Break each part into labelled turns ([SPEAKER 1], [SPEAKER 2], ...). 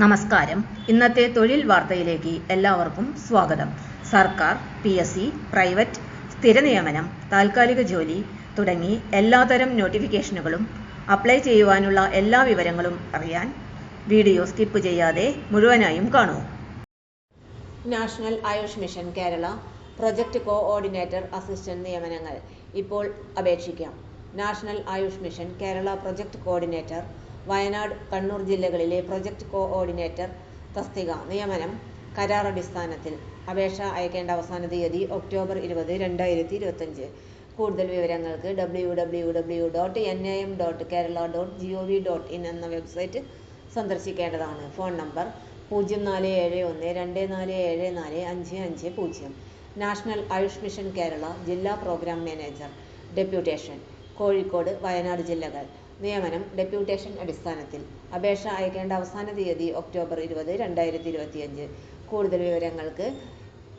[SPEAKER 1] നമസ്കാരം. ഇന്നത്തെ തൊഴിൽ വാർത്തയിലേക്ക് എല്ലാവർക്കും സ്വാഗതം. സർക്കാർ പി എസ് സി പ്രൈവറ്റ് സ്ഥിര നിയമനം താൽക്കാലിക ജോലി തുടങ്ങി എല്ലാതരം നോട്ടിഫിക്കേഷനുകളും അപ്ലൈ ചെയ്യുവാനുള്ള എല്ലാ വിവരങ്ങളും അറിയാൻ വീഡിയോ സ്കിപ്പ് ചെയ്യാതെ മുഴുവനായും കാണൂ. National Ayush mission Kerala project coordinator assistant നിയമനങ്ങൾ ഇപ്പോൾ അപേക്ഷിക്കാം. National Ayush mission Kerala project coordinator Wayanad Kannur ജില്ലകളിലെ പ്രൊജക്ട് കോഓർഡിനേറ്റർ തസ്തിക നിയമനം കരാറടിസ്ഥാനത്തിൽ അപേക്ഷ അയക്കേണ്ട അവസാന തീയതി ഒക്ടോബർ ഇരുപത് രണ്ടായിരത്തി ഇരുപത്തഞ്ച് കൂടുതൽ വിവരങ്ങൾക്ക് W W W dot N I M dot Kerala dot G O V dot in എന്ന വെബ്സൈറ്റ് സന്ദർശിക്കേണ്ടതാണ്. ഫോൺ നമ്പർ പൂജ്യം നാല് ഏഴ് ഒന്ന് രണ്ട് നാല് ഏഴ് നാല് അഞ്ച് അഞ്ച് പൂജ്യം. നാഷണൽ ആയുഷ് മിഷൻ കേരള ജില്ലാ programme manager. Deputation Kozhikode Wayanad ജില്ലകൾ. നിയമനം ഡെപ്യൂട്ടേഷൻ അടിസ്ഥാനത്തിൽ. അപേക്ഷ അയക്കേണ്ട അവസാന തീയതി ഒക്ടോബർ ഇരുപത് രണ്ടായിരത്തി ഇരുപത്തിയഞ്ച് കൂടുതൽ വിവരങ്ങൾക്ക്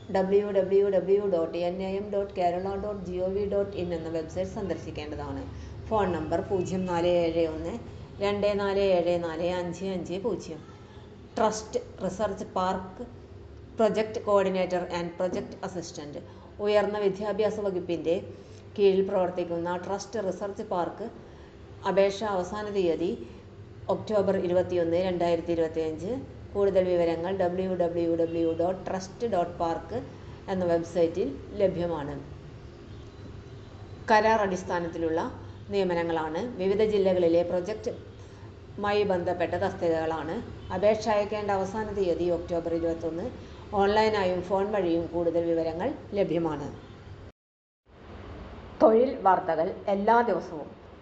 [SPEAKER 1] W W W dot N I M dot Kerala dot G O V dot in എന്ന വെബ്സൈറ്റ് സന്ദർശിക്കേണ്ടതാണ്. ഫോൺ നമ്പർ പൂജ്യം നാല് ഏഴ് ഒന്ന് രണ്ട് നാല് ഏഴ് നാല് അഞ്ച് അഞ്ച് പൂജ്യം. Trust research park project coordinator and project assistant. ഉയർന്ന വിദ്യാഭ്യാസ വകുപ്പിന്റെ കീഴിൽ പ്രവർത്തിക്കുന്ന ട്രസ്റ്റ് റിസർച്ച് പാർക്ക് അപേക്ഷ അവസാന തീയതി ഒക്ടോബർ ഇരുപത്തിയൊന്ന് രണ്ടായിരത്തി ഇരുപത്തിയഞ്ച് കൂടുതൽ വിവരങ്ങൾ W W W dot trust dot park എന്ന വെബ്സൈറ്റിൽ ലഭ്യമാണ്. കരാർ അടിസ്ഥാനത്തിലുള്ള നിയമനങ്ങളാണ്. വിവിധ ജില്ലകളിലെ പ്രൊജക്റ്റുമായി ബന്ധപ്പെട്ട തസ്തികകളാണ്. അപേക്ഷ അയക്കേണ്ട അവസാന തീയതി ഒക്ടോബർ ഇരുപത്തൊന്ന്. ഓൺലൈനായും ഫോൺ വഴിയും കൂടുതൽ വിവരങ്ങൾ ലഭ്യമാണ്. തൊഴിൽ വാർത്തകൾ എല്ലാ ദിവസവും